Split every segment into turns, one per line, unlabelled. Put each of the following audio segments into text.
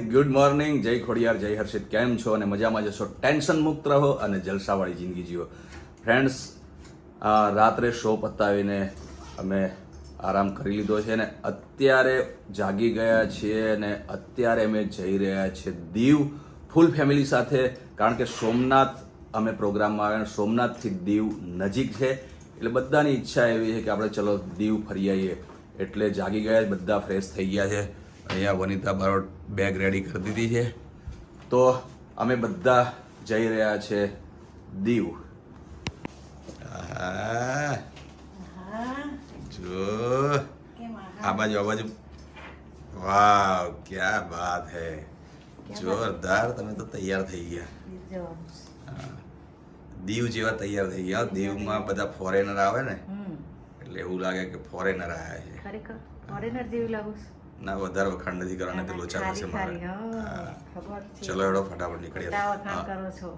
Good morning જય ખોડિયાર, જય હર્ષિત. કેમ છો? અને મજામાં જશો? ટેન્શન મુક્ત રહો અને જલસાવાળી જિંદગી જીવો. ફ્રેન્ડ્સ રાત્રે શો પતાવીને અમે આરામ કરી લીધો છે અને અત્યારે જાગી ગયા છીએ અને અત્યારે અમે જઈ રહ્યા છીએ દીવ ફૂલ ફેમિલી સાથે. કારણ કે સોમનાથ અમે પ્રોગ્રામમાં આવ્યા સોમનાથથી દીવ નજીક છે. એટલે બધાની ઈચ્છા એવી છે કે આપણે ચલો દીવ ફરી આવીએ. એટલે જાગી ગયા બધા ફ્રેશ થઈ ગયા છે. અહીંયા વનિતા બારોટ બેગ રેડી કરી દીધી છે. તો અમે બધા જઈ રહ્યા છે દીવ. જો. આ બાજુ આ બાજુ. વાવ ક્યા બાત હે. જોરદાર તમે તો તૈયાર થઈ ગયા. દીવ જેવા તૈયાર થઈ ગયા. દીવમાં બધા ફોરેનર આવે ને એટલે એવું લાગે કે ફોરેનર આવ્યા છે.
ખરેખર? ફોરેનર જેવું લાગુ છું.
ના વધારે વખાણ નથી કરવાના તે લોચા થશે મારે. ચલો એડો ફટાફટ નીકળીએ.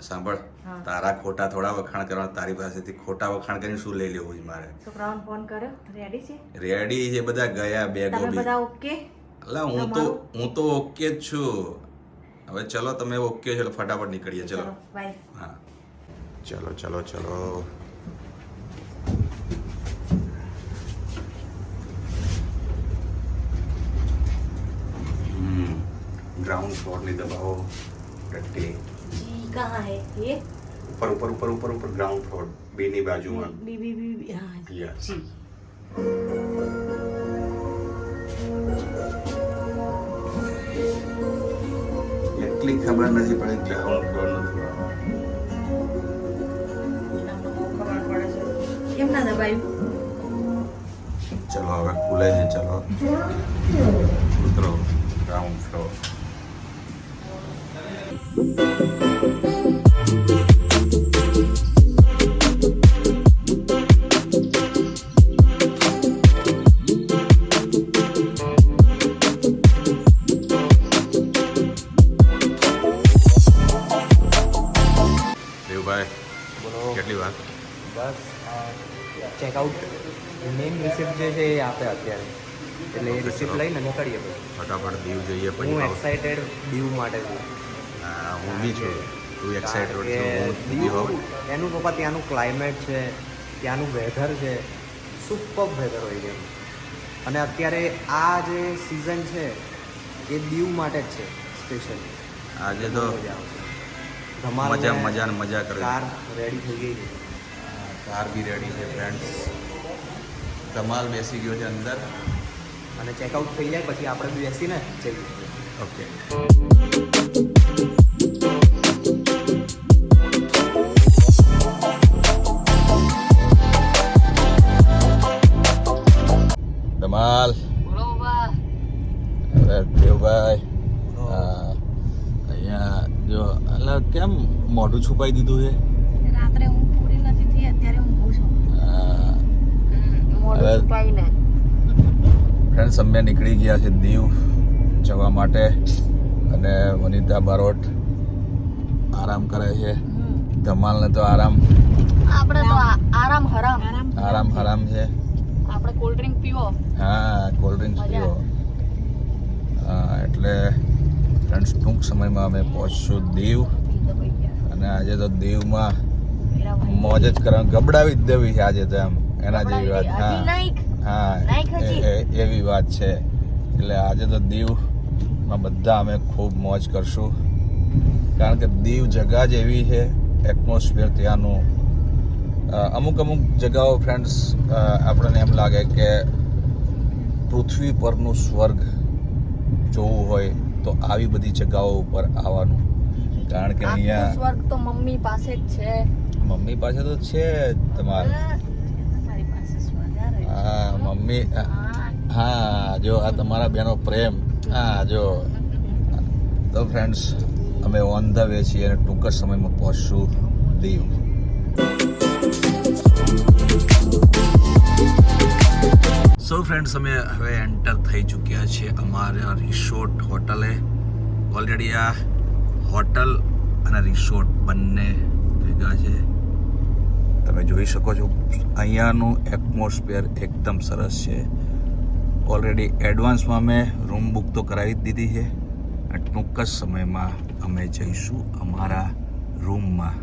સાંભળ તારા ખોટા થોડા વખાણ કરવા તારી પાસેથી ખોટા વખાણ કરીને શું લઈ લેવું છે મારે?
છોકરાઓને ફોન કર્યો? રેડી છે?
રેડી છે બધા ગયા બે ગોબી
બધા ઓકે
અલા હું તો હું તો ઓકે જ છું. હવે ચલો તમે ઓકે છો એટલે ફટાફટ નીકળીએ ચલો.
બાય
હા. ચલો ચલો ચલો. ग्राउंड फ्लोर नहीं दबाओ
टट्टे जी कहाँ है ये
ऊपर ऊपर ऊपर ऊपर ऊपर ग्राउंड फ्लोर
बी ની બાજુમાં. બી બી
બી
હા જી.
એટલી ખબર નથી પડી ગ્રાઉન્ડ ફ્લોર નથી
કેમ ના દબાયું?
ચલો હવે ખુલે છે ચલો. ઉતરો ground floor
checkout main receipt જે છે એ આપે અત્યારે. એટલે એ રિસિપ્ટ લઈને નીકળીએ પછી.
ફટાફટ દીવ જઈએ પછી
હું એક્સાઇટેડ દીવ માટે છું.
હું બી છું. તું એક્સાઇટેડ છું
દીવ એનું પપ્પા ત્યાંનું ક્લાઇમેટ છે ત્યાંનું વેધર છે સુપર વેધર હોય છે. અને અત્યારે આ જે સિઝન છે એ દીવ માટે જ છે સ્પેશિયલ
આજે તો
મજા
મજા મજા કરે
કાર રેડી થઈ ગઈ છે.
કાર બી રેડી છે ફ્રેન્ડ્સ ધમાલ બેસી ગયો છે અંદર.
અને ચેકઆઉટ થઈ જાય પછી આપણે બેસીને જઈએ
ઓકે ધમાલ.
બા
દેવભાઈ હા, અહીંયા જો એટલે કેમ મોઢું છુપાઈ દીધું છે
રાત્રે હું પૂરી નથી થઈ અત્યારે હું ભૂ છું
હા,
મોઢું
હવે-
છુપાઈને
અમે નીકળી ગયા છે દીવ જવા માટે અને વનિતા બારોટ આરામ કરે છે. ધમાલને તો આરામ
આપણે તો આરામ હરામ.
આરામ હરામ. છે.
આપણે કોલ્ડ ડ્રિંક પીવો.
હા કોલ્ડ ડ્રિંક પીવો. હા એટલે ફ્રેન્ડ્સ ટૂંક સમયમાં અમે પહોંચશું દીવ. અને આજે તો દીવમાં મોજ જ કરવા ગબડાવી જ દેવી છે આજે તો એમ. એના જેવી વાત હા.
નાઈક
હા એવી વાત છે. એટલે આજે તો દીવમાં બધા અમે ખૂબ મોજ કરશું. કારણ કે દીવ જગા જ એવી છે એટમોસ્ફિયર ત્યાંનું. અમુક અમુક જગાઓ ફ્રેન્ડ્સ આપણને એમ લાગે કે પૃથ્વી પરનું સ્વર્ગ જોવું હોય તો આવી બધી જગાઓ ઉપર આવવાનું. કારણ કે અહીંયા
સ્વર્ગ તો મમ્મી પાસે જ છે.
મમ્મી પાસે તો છે તમારે. હા, મમ્મી, હા. જો આ તમારા બેનો પ્રેમ. હા, જો. તો ફ્રેન્ડ્સ અમે ઓન ધ વે છીએ અને ટૂંક જ સમયમાં પહોંચશું દીવ. સો ફ્રેન્ડ્સ અમે હવે એન્ટર થઈ ચૂક્યા છીએ અમારા રિસોર્ટ હોટલે. ઓલરેડી આ હોટલ અને રિસોર્ટ બંને ભેગા છે. જોઈ શકો છો. અહીંયાનું એટમોસ્ફિયર એકદમ સરસ છે. ઓલરેડી એડવાન્સમાં મેં રૂમ બુક તો કરાવી જ દીધી છે. અને ટૂંક જ સમયમાં અમે જઈશું અમારા રૂમમાં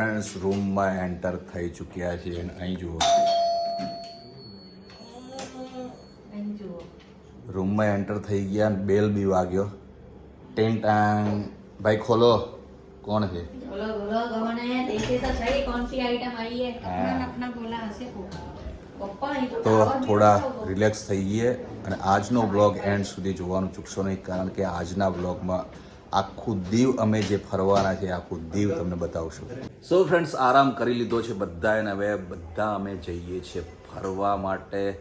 ફ્રેન્ડ્સ રૂમમાં એન્ટર થઈ ચૂક્યા છે. અને અહીં જુઓ. રૂમમાં એન્ટર થઈ ગયા અને બેલ બી વાગ્યો. ટેન ટાંગ ભાઈ ખોલો. કોણ છે?
તો
થોડા રિલેક્સ થઈ થઈએ અને આજનો બ્લોગ એન્ડ સુધી જોવાનું ચૂકશો નહીં કારણ કે આજના બ્લોગમાં આખું દીવ અમે જે ફરવાના છે આખું દીવ તમને બતાવશું. સો ફ્રેન્ડ્સ આરામ કરી લીધો છે બધા અને હવે બધા અમે જઈએ છીએ ફરવા માટે.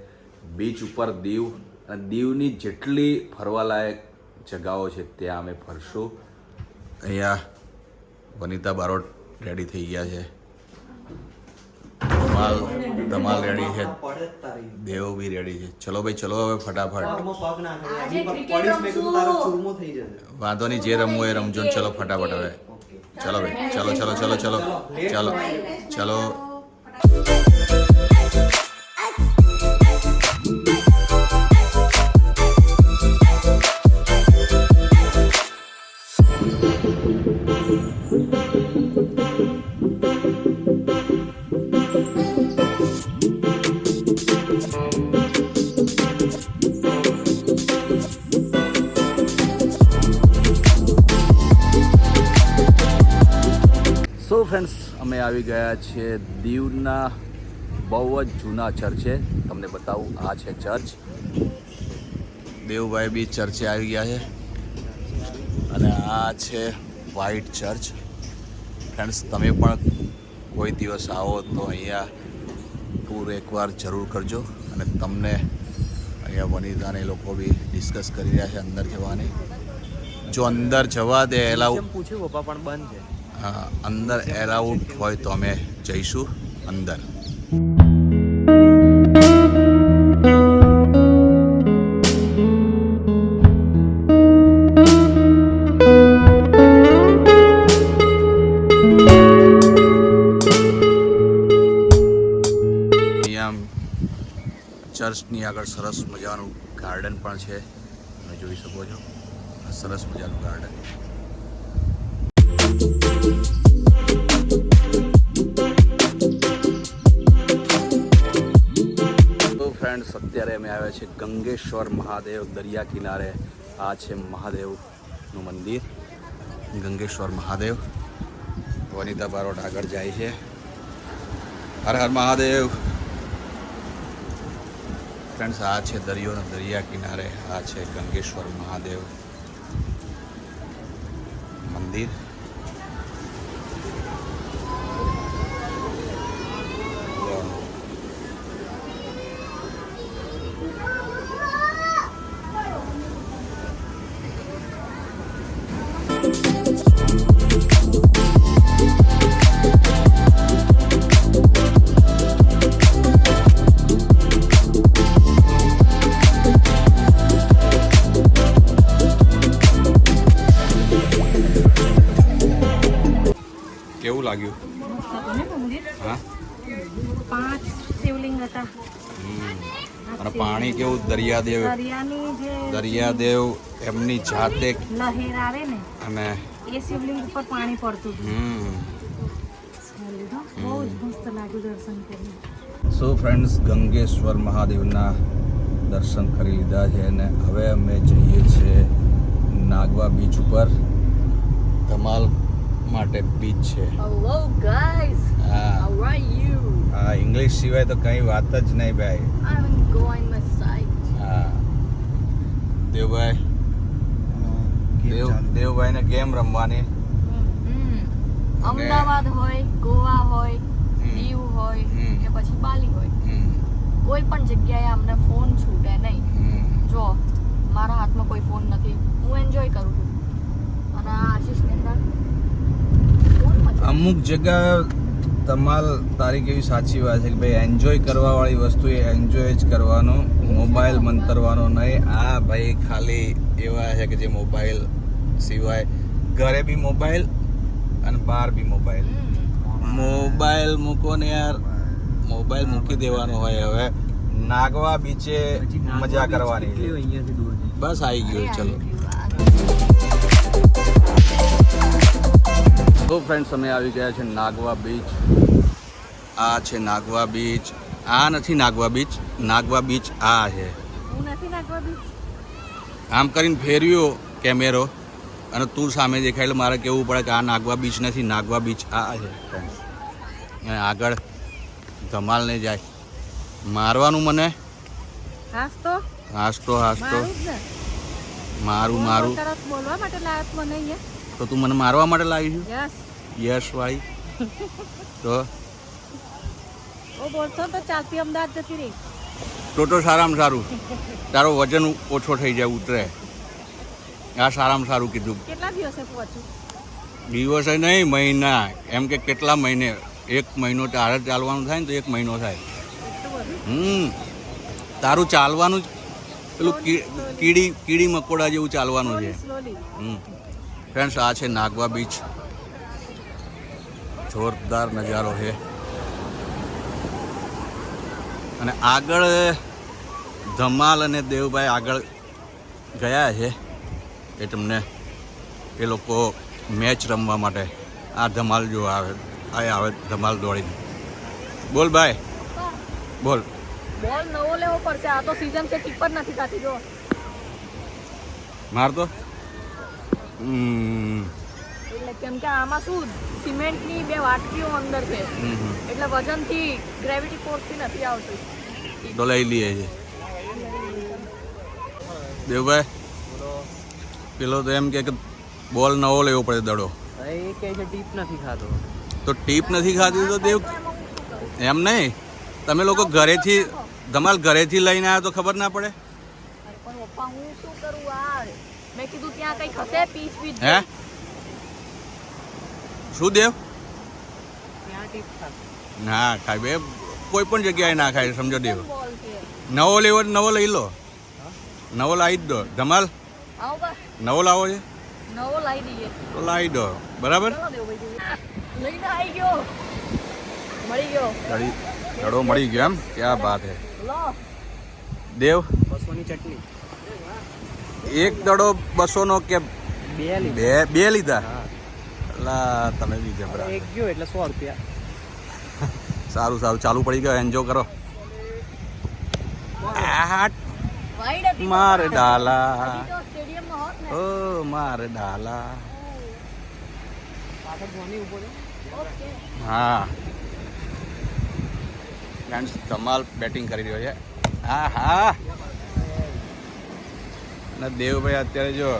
બીચ ઉપર દીવ, અને દીવની જેટલી ફરવાલાયક જગાઓ છે ત્યાં અમે ફરશું. અહીંયા વનિતા બારોટ રેડી થઈ ગયા છે. ધમાલ ધમાલ રેડી છે. દેવો બી રેડી છે. ચલો ભાઈ ચલો હવે ફટાફટ. વાંધો નહીં જે રમવું એ રમજો ને ચલો ફટાફટ હવે. ચલો ભાઈ ચલો ચલો ચલો ચલો. ચલો ચલો. ફ્રેન્ડ્સ અમે આવી ગયા છીએ દીવના બહુ જ જૂના ચર્ચે તમને બતાવું, આ છે ચર્ચ દેવભાઈ બી ચર્ચે આવી ગયા છે. અને આ છે વ્હાઈટ ચર્ચ ફ્રેન્ડ્સ તમે પણ કોઈ દિવસ આવો તો અહીંયા ટૂર એકવાર જરૂર કરજો. અને તમને અહીંયા વનિતાને લોકો બી ડિસ્કસ કરી રહ્યા છે અંદર જવાની. જો અંદર જવા દે,
એલા પૂછ્યું? પપ્પા પણ બંધ છે.
અંદર એલાઉડ હોય તો અમે જઈશું અંદર. ચર્ચની આગળ સરસ મજાનું ગાર્ડન પણ છે. તમે જોઈ શકો છો. સરસ અત્યારે અમે આવ્યા છે ગંગેશ્વર મહાદેવ દરિયા કિનારે. આ છે મહાદેવનું મંદિર. ગંગેશ્વર મહાદેવ. વનિતા બારોટ આગળ જાય છે. હર હર મહાદેવ. ફ્રેન્ડ્સ આ છે દરિયો દરિયા કિનારે. આ છે ગંગેશ્વર મહાદેવ મંદિર. લાગ્યું? હા?
પાંચ શિવલિંગ હતા.
અને પાણી કેવું? દરિયાદેવ. દરિયાદેવ એમની જાતે
લહેર આવે ને
અને
એ શિવલિંગ ઉપર પાણી પડતું.
હમ.
બહુ જ મસ્ત લાગ્યું દર્શન કરીને.
સો ફ્રેન્ડ્સ ગંગેશ્વર મહાદેવના દર્શન કરી લીધા છે અને હવે અમે જઈએ છીએ નાગવા બીચ ઉપર. ધમાલ માટે બીચ છે.
હેલો ગાઈસ
હા.
હાઉ આર યુ
આ ઇંગ્લિશ સિવાય તો કંઈ વાત જ નહીં ભાઈ.
I am going my site
હા. દેવભાઈ દેવ દેવભાઈને ગેમ રમવાની?
અમદાવાદ હોય ગોવા હોય. દીવ હોય કે પછી બાલી હોય. કોઈ પણ જગ્યાએ અમને ફોન છૂટે નહીં. જો મારા હાથમાં કોઈ ફોન નથી. હું એન્જોય કરું છું. અને આ ફોનમાં છે.
અમુક જગ્યા તમાલ તારી કેવી સાચી વાત છે કે ભાઈ એન્જોય કરવાવાળી વસ્તુ એ એન્જોય જ કરવાનો મોબાઈલ મંતરવાનો નહીં. આ ભાઈ ખાલી એવા છે કે જે મોબાઈલ સિવાય ઘરે બી મોબાઈલ અને બહાર બી મોબાઈલ મોબાઈલ મૂકો ને યાર. મોબાઈલ મૂકી દેવાનો હોય હવે. નાગવા બીચે મજા કરવાની. બસ આવી ગયું ચલો. તો ફ્રેન્ડ્સ અમે આવી ગયા છે નાગવા બીચ આ છે નાગવા બીચ આ નથી નાગવા બીચ નાગવા બીચ આ છે. આમ કરીને ફેરવ્યો કેમેરો અને તું સામે દેખાય એટલે મારે કહેવું પડે કે આ નાગવા બીચ નથી નાગવા બીચ આ છે ફ્રેન્ડ્સ અને આગળ ધમાલ નહીં જાય. મારવાનું મને?
હાસ્તો?
હાસ્તો હાસતો.
મારું
મારું
બોલવા માટે લાયક મને અહીંયા.
તો તું મને મારવા માટે લાવી છું?
યસ.
વાળી તો?
ઓ બોલશો તો ચાલતી અમદાવાદ જતી રહીશ
તો તો સારામાં સારું. તારો વજન ઓછો થઈ જાય ઉતરે. આ સારામાં સારું કીધું.
કેટલા દિવસે પહોંચું
દિવસે નહીં મહિના. એમ કે કેટલા મહિને? એક મહિનો તારે ચાલવાનું થાય ને તો એક મહિનો થાય. હમ. તારું ચાલવાનું જ પેલું કીડી કીડી મકોડા જેવું ચાલવાનું છે. હમ. ફ્રેન્ડ્સ આ છે નાગવા બીચ જોરદાર નજારો છે. અને આગળ ધમાલ અને દેવભાઈ આગળ ગયા છે. એ તમને એ લોકો મેચ રમવા માટે આ ધમાલ જો આવે આ આવે ધમાલ દોડીને. બોલ ભાઈ. બોલ.
બોલ નવો લેવો પડશે. આ તો સીઝન છે કીપર નથી ખાતી જો.
મારતો
એટલે કેમ કે આમાં શું સિમેન્ટની બે વાટકીઓ અંદર છે. એટલે વજનથી ગ્રેવિટી ફોર્સથી નથી આવતી.
તો લઈ લઈએ છે. દેવભાઈ પેલો તો એમ કે કે બોલ નવો લેવો પડે દડો.
એ કહે છે ટીપ નથી ખાતો.
તો ટીપ નથી ખાતી તો દેવ એમ નહીં. તમે લોકો ઘરેથી ધમાલ ઘરેથી લઈને આવ્યા તો ખબર ના પડે?
પણ પપ્પા હું શું કરું આ? મેં કીધું ત્યાં કઈ ખસે પીસ પીસ
હે શું દેવ?
ત્યાં ટીપ ખાતો
ના ખાય બે કોઈ પણ જગ્યાએ ના ખાય સમજો દેવ.
બોલ છે.
નવો લેવો હોય તો નવો લઈ લો. નવો લાવી જ દો. ધમાલ?
આવો બા.
નવો લાવો છે?
નવો લાવી દઈએ.
તો લાવી દો. બરાબર?
ચલો દેવ ભાઈ લઈને આવી ગયો. મળી ગયો.
દડી દડો મળી ગયો એમ. ક્યાં વાત હે?
લો
દેવ?
બસોની ચટણી.
એક દડો બસોનો કે
બે
બે બે લીધા?
હા.
તમે બી જબરા
એક ગયો એટલે સો રૂપિયા.
સારું સારું. ચાલુ પડી ગયો એન્જો કરો. માર ડાલા. ઓ માર ડાલા. હા. ફ્રેન્ડ્સ ધમાલ બેટિંગ કરી રહ્યો છે. હા હા અને દેવભાઈ અત્યારે જો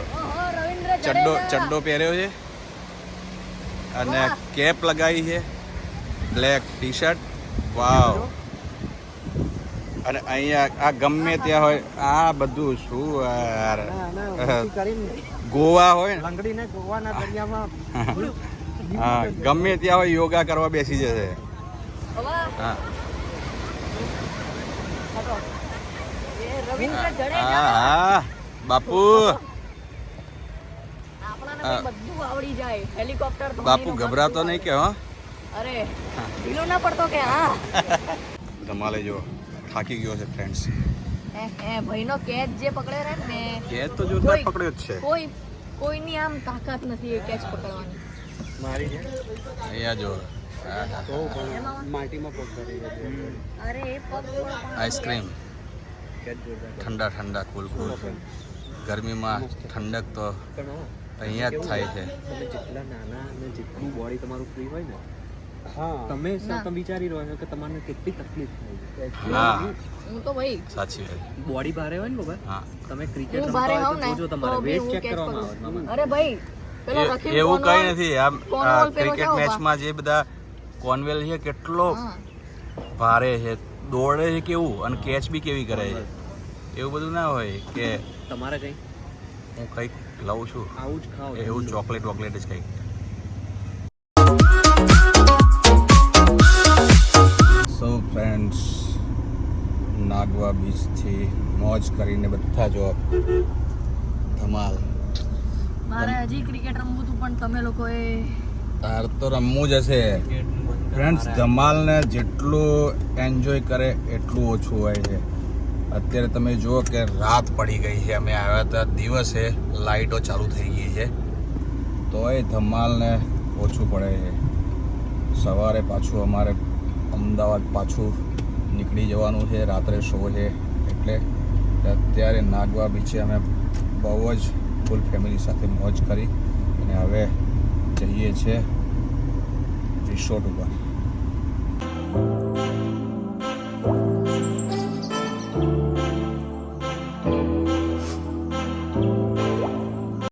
ચડ્ડો ચડ્ડો પહેર્યો છે. અને કેપ લગાવી છે. Black T shirt wow. અને અહીંયા આ ગમે ત્યાં હોય આ બધું શું યાર. ગોવા હોય.
લંગડીને ગોવાના દરિયામાં
હા. ગમે ત્યાં હોય યોગા કરવા બેસી જશે. હા.
હટો. એ રવિન્દ્ર
હા હા. બાપુ.
આપણાને
હા.
તો બધું આવડી જાય. હેલિકોપ્ટર
બાપુ ગભરાતો નહીં કે હા?
અરે ઢીલો ના પડતો કે હા?
ધમાલે જો થાકી ગયો છે ફ્રેન્ડ્સ
ભાઈનો કેચ જે પકડે રે ને
તો જોરદાર પકડ્યો જ છે.
કોઈ કોઈની આમ તાકાત નથી એ કેચ પકડવાની.
મારી છે?
અહીંયા જો. હા, હા.
તો માટીમાં પગ કરી
અરે પગ
આઈસ્ક્રીમ ઠંડા ઠંડા કુલ કુલ ગરમીમાં ઠંડક તો અહીંયા જ થાય છે?
તમે જેટલા નાના અને જેટલું બોડી તમારું ફ્રી હોય ને
હા.
તમે. તમે વિચારી રહ્યો છો કે તમારે કેટલી તકલીફ થાય
હા.
હું. તો ભાઈ
સાચી વાત.
બોડી ભારે હોય ને
હા.
તમે ક્રિકેટ રમતા હોય
ને
તો તમારે વેટ ચેક કરવામાં આવે
અરે ભાઈ
એવું કઈ નથી. આમ ક્રિકેટ મેચમાં જે બધા કોનવેલ છે કેટલો ભારે છે. દોડે છે કેવું? અને કેચ બી કેવી કરે છે? એવું બધું ના હોય કે
તમારે કઈ?
હું કંઈક લઉં છું.
આવું જ ખાવ
એવું ચોકલેટ વોકલેટ જ કંઈક. સો ફ્રેન્ડ્સ નાગવા બીચથી મોજ કરીને બધા જો ધમાલ.
મારે હજી ક્રિકેટ રમવું હતું પણ તમે લોકોએ
તાર તો રમવું જ હશે. ફ્રેન્ડ્સ ધમાલને જેટલું એન્જોય કરે એટલું ઓછું હોય છે. અત્યારે તમે જુઓ કે રાત પડી ગઈ છે. અમે આવ્યા હતા દિવસે. લાઇટો ચાલુ થઈ ગઈ છે. તોય ધમાલને ઓછું પડે છે. સવારે પાછું અમારે અમદાવાદ પાછું નીકળી જવાનું છે. રાત્રે શો છે. એટલે અત્યારે નાગવા બીચે અમે બહુ જ ફૂલ ફેમિલી સાથે મોજ કરી અને હવે જઈએ છીએ રિસોર્ટ ઉપર.